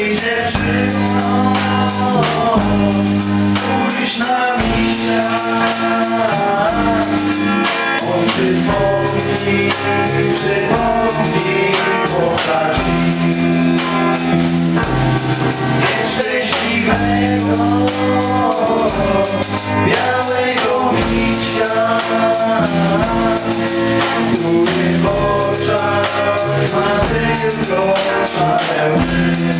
Hej dziewczyno. Spójrz na miśka On przypomni, przypomni chłopca ci Nieszczęśliwego Białego misia Który w oczach ma tylko szare